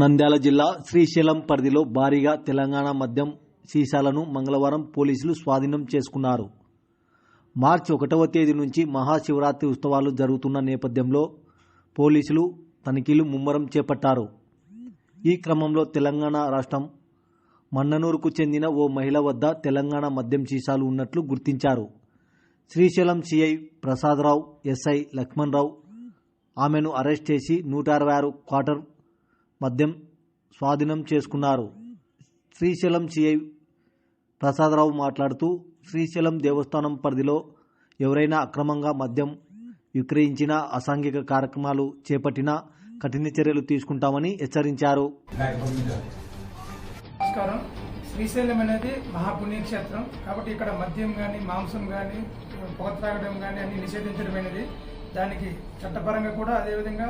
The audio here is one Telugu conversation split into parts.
నంద్యాల జిల్లా శ్రీశైలం పరిధిలో భారీగా తెలంగాణ మద్యం సీసాలను మంగళవారం పోలీసులు స్వాధీనం చేసుకున్నారు. మార్చి ఒకటవ తేదీ నుంచి మహాశివరాత్రి ఉత్సవాలు జరుగుతున్న నేపథ్యంలో పోలీసులు తనిఖీలు ముమ్మరం చేపట్టారు. ఈ క్రమంలో తెలంగాణ రాష్ట్రం మన్ననూరుకు చెందిన ఓ మహిళ వద్ద తెలంగాణ మద్యం సీసాలు ఉన్నట్లు గుర్తించారు. శ్రీశైలం సిఐ ప్రసాదరావు ఎస్ఐ లక్ష్మణరావు ఆమెను అరెస్ట్ చేసి నూట అరవై ఆరు క్వార్టర్ మద్యం స్వాధీనం చేసుకున్నారు. శ్రీశైలం సిఐ ప్రసాదరావు మాట్లాడుతూ శ్రీశైలం దేవస్థానం పరిధిలో ఎవరైనా అక్రమంగా మద్యం విక్రయించిన అసాంఘిక కార్యక్రమాలు చేపట్టినా కఠిన చర్యలు తీసుకుంటామని హెచ్చరించారు. నమస్కారం. శ్రీశైలం అనేది మహాపుణ్యక్షేత్రం. కాబట్టి ఇక్కడ మద్యం కానీ మాంసం కానీ పొగ త్రాగడం కానీ అన్ని నిషేధించడమైనది. దానికి చట్టపరంగా కూడా అదేవిధంగా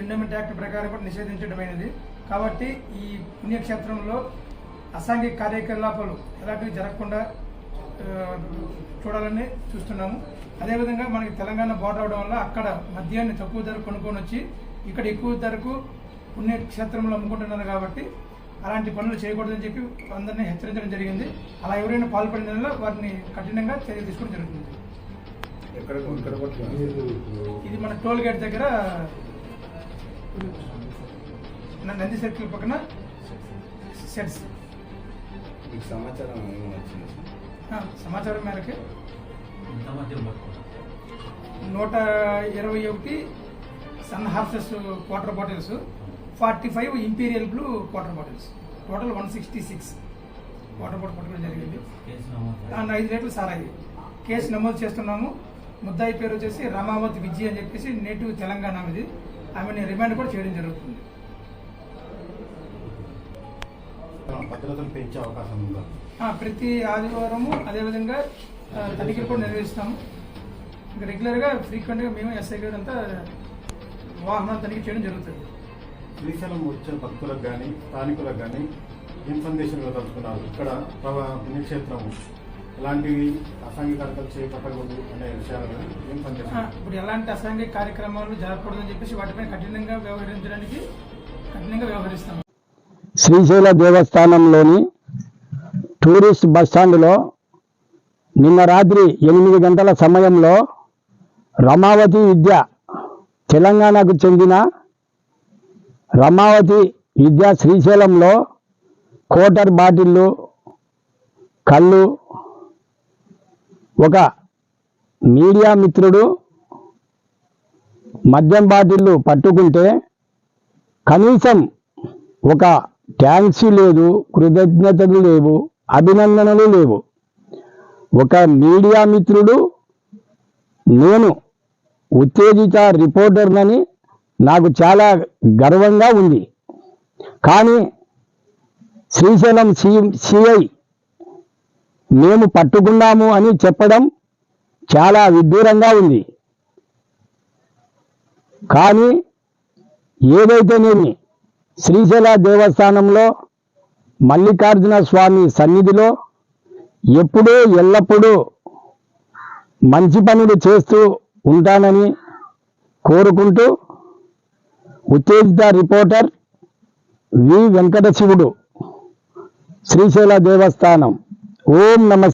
ఎండోమెంట్ యాక్ట్ ప్రకారం కూడా నిషేధించడమైనది. కాబట్టి ఈ పుణ్యక్షేత్రంలో అసాంఘిక కార్యకలాపాలు ఎలాంటివి జరగకుండా చూడాలని చూస్తున్నాము. అదేవిధంగా మనకి తెలంగాణ బోర్డర్ అవడం వల్ల అక్కడ మద్యాన్ని తక్కువ ధర కొనుక్కొని వచ్చి ఇక్కడ ఎక్కువ ధరకు పుణ్యక్షేత్రంలో అమ్ముకుంటున్నారు కాబట్టి అలాంటి పనులు చేయకూడదని చెప్పి అందరినీ హెచ్చరించడం జరిగింది. అలా ఎవరైనా పాల్పడిన వారిని కఠినంగా చర్య తీసుకోవడం జరుగుతుంది. ఎక్కడ కొట్టుకున్నారు ఇది మన టోల్ గేట్ దగ్గర నంది సర్కిల్ పక్కన సెట్స్. మీకు సమాచారం సమాచారం మేరకు. నూట ఇరవై ఒకటి Sun Horses quarter bottles forty five Imperial Blue quarter bottles. Total one sixty six water bottle పట్టుకోవడం జరిగింది. అండ్ ఐదు లీటర్లు సారాయి. కేసు నమోదు చేస్తున్నాము. ముద్దాయి పేరు వచ్చేసి రామావతి విజయ్ అని చెప్పేసి నేటివ్ తెలంగాణ ఇది ఆమెని రిమాండ్ కూడా చేయడం జరుగుతుంది. భద్రతను పెంచే అవకాశం ఉందా? ప్రతి ఆదివారము అదేవిధంగా తనిఖీలు కూడా నిర్వహిస్తాము. ఇంకా రెగ్యులర్గా ఫ్రీక్వెంట్గా మేము ఎస్ఐ గారు అంతా వాహనాలు తనిఖీ చేయడం జరుగుతుంది. శ్రీశైలం వచ్చిన భక్తులకు కానీ స్థానికులకు కానీ ఏం సందేశం ఇవ్వదలుచుకున్నారు? ఇక్కడ ప్రభా ఎలాంటివి అసాంఘిక కార్యక్రమాలు చేపట్టకూడదు అనే విషయాలు ఏం సందేశం ఇప్పుడు ఎలాంటి అసాంఘిక కార్యక్రమాలు జరగకూడదని చెప్పేసి వాటిపై కఠినంగా వ్యవహరించడానికి కఠినంగా వ్యవహరిస్తాము శ్రీశైల దేవస్థానంలోని టూరిస్ట్ బస్టాండ్లో నిన్న రాత్రి ఎనిమిది గంటల సమయంలో రమావతి విద్య తెలంగాణకు చెందిన రమావతి విద్య శ్రీశైలంలో కోటర్ బాటిళ్ళు కళ్ళు ఒక మీడియా మిత్రుడు మద్యం బాటిళ్ళు పట్టుకుంటే కనీసం ఒక ట్యాంక్సీ లేదు కృతజ్ఞతలు లేవు అభినందనలు లేవు. ఒక మీడియా మిత్రుడు నేను ఉత్తేజిత రిపోర్టర్నని నాకు చాలా గర్వంగా ఉంది. కానీ శ్రీశైలం సి సిఐ మేము పట్టుకున్నాము అని చెప్పడం చాలా విడ్డూరంగా ఉంది. కానీ ఏదైతేనేమి శ్రీశైల దేవస్థానంలో మల్లికార్జున స్వామి సన్నిధిలో ఎప్పుడూ ఎల్లప్పుడూ మంచి పనులు చేస్తూ ఉంటానని కోరుకుంటూ ఉత్తేజిత రిపోర్టర్ వి వెంకటశివుడు శ్రీశైల దేవస్థానం ఓం నమ